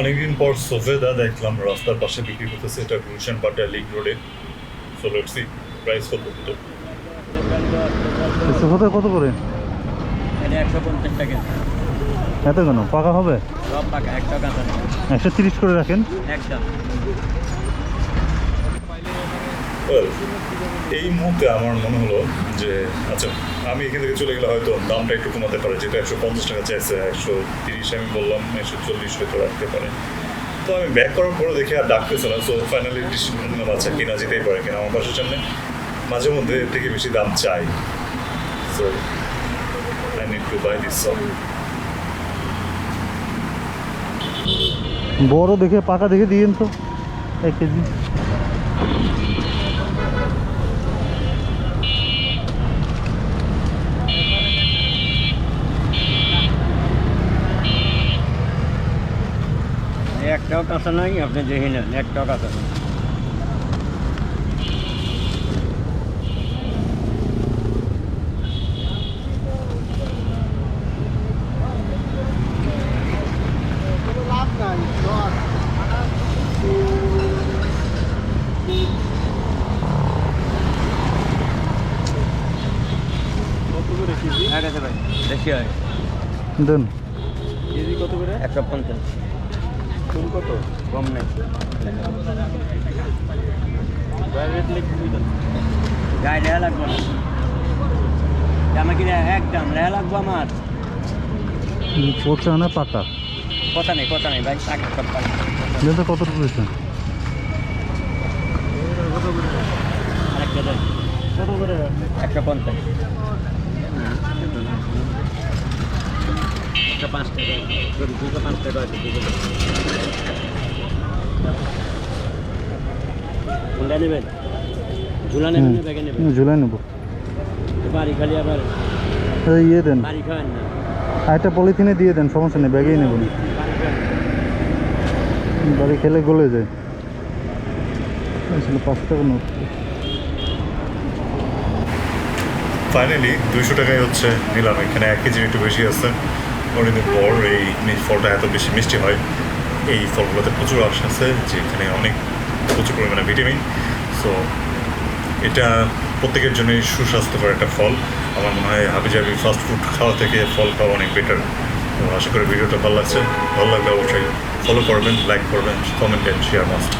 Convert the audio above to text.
অনেকদিন পর সোফেদা দেখলাম রাস্তার পাশে বিক্রি করতেছে এটা গুলশান পাটা লিগ রোডে সো লেটস সি প্রাইস কত কত? সোফাতে কত করে? এটা একশো পঞ্চাশ টাকা। এত কেন? পাকা হবে? সব টাকা একটা কাঁচা নেই একশো তিরিশ করে রাখেন? একদম এই মুহূর্তে আমার মনে হলো যে আচ্ছা আমি এখান থেকে চলে গেলে হয়তো দামটা একটু কমাতে পারে যেটা একশো পঞ্চাশ টাকা চাইছে, একশো তিরিশ আমি বললাম, একশো চল্লিশ হয়তো রাখতে পারে। তো আমি ব্যাক করার পরে দেখে আর ডাকতেছে না সো ফাইনালি ডিসিশন নিলাম আচ্ছা কিনা যেতেই পারে কিনা আমার বাসার সামনে। মাঝে মধ্যে এর থেকে বেশি দাম চাই। So I need to buy this সব বড় দেখে, পাকা দেখে দিয়েন তো, এক কেজি। একটাও কাঁচা নাই আপনি দেখে নেন একটাও কাঁচা নেই। হয়। দেন। কেজি কত করে? একশো পঞ্চাশ। ফুল কত? কম নেই। গায়ে রেহা লাগবো না। আমার কি একদম রেহা লাগবো আমার। পচা না পাকা কথা নেই কথা নেই ভাই টাকা কত কত করে? একশো পঞ্চাশ। একশো পাঁচ টাকা সরি পাঁচ টাকা আছে দুশো কোনটা নেবেন? ঝুলা নেবেন ব্যাগে নেবেন? ঝুলাই নেব। বাড়ি খালি আবার ইয়ে দেন। বাড়ি খাবেন না। আর একটা পলিথিনে দিয়ে দেন সমস্যা নেই ব্যাগেই নেব বাড়ি খেলে গলে যায়। পাঁচ টাকা নোট। ফাইনালি দুইশো টাকায় হচ্ছে নিলাম। এখানে এক কেজির একটু বেশি আছে। অনেকদিন পর এই ফলটা এত বেশি মিষ্টি হয়, এই ফলগুলোতে প্রচুর আশ আছে, যেখানে অনেক প্রচুর পরিমাণে ভিটামিন। সো এটা প্রত্যেকের জন্যই সুস্বাস্থ্যকর একটা ফল। আমার মনে হয় হাবি জাবি ফাস্ট ফুড খাওয়া থেকে ফল খাওয়া অনেক বেটার আশা করি ভিডিওটা ভালো লাগছে। ভালো লাগলে অবশ্যই ফলো করবেন লাইক করবেন কমেন্ট অ্যান্ড শেয়ার মাস্ট